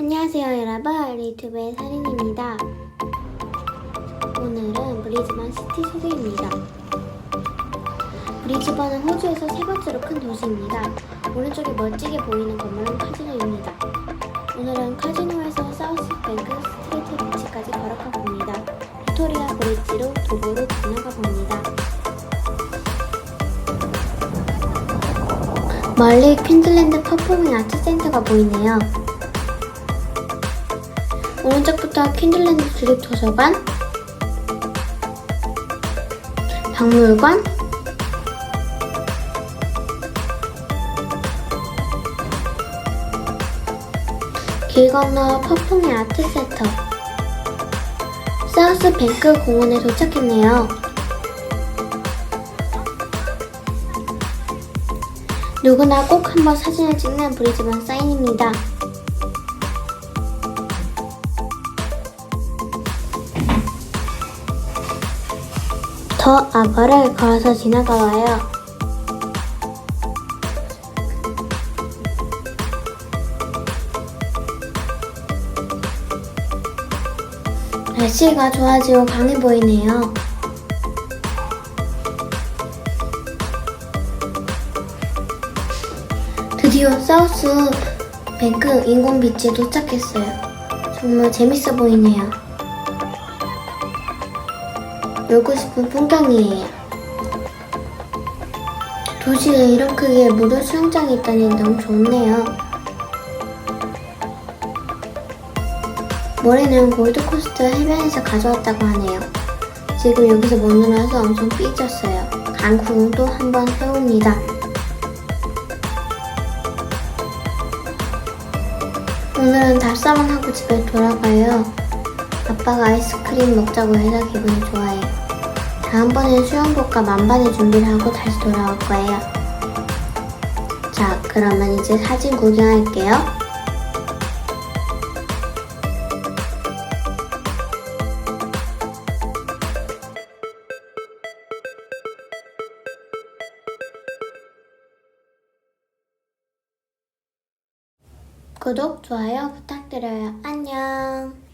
안녕하세요 여러분. 리튜브의 사린입니다. 오늘은 브리즈번 시티 소개입니다. 브리즈번은 호주에서 세 번째로 큰 도시입니다. 오른쪽에 멋지게 보이는 건물은 카지노입니다. 오늘은 카지노에서 사우스 뱅크 스트리트 비치까지 걸어가 봅니다. 빅토리아 브릿지로 도보로 지나가 봅니다. 멀리 퀸즐랜드 퍼포밍 아트 센터가 보이네요 오른쪽부터 퀸즐랜드 주립 도서관, 박물관, 길 건너 퍼풍의 아트센터, 사우스 뱅크 공원에 도착했네요. 누구나 꼭 한번 사진을 찍는 브리즈번 사인입니다. 더 앞을 걸어서 지나가 와요. 날씨가 좋아지고 강해 보이네요. 드디어 사우스 뱅크 인공 비치에 도착했어요. 정말 재밌어 보이네요. 놀고 싶은 풍경이에요. 도시에 이런 크기의 무료 수영장이 있다니 너무 좋네요. 모래는 골드코스트 해변에서 가져왔다고 하네요. 지금 여기서 못 놀아서 엄청 삐졌어요. 강구도 한번 해봅니다. 오늘은 답사만 하고 집에 돌아가요. 아빠가 아이스크림 먹자고 해서 기분이 좋아요. 다음번엔 수영복과 만반의 준비를 하고 다시 돌아올 거예요. 자, 그러면 이제 사진 구경할게요. 구독, 좋아요 부탁드려요. 안녕.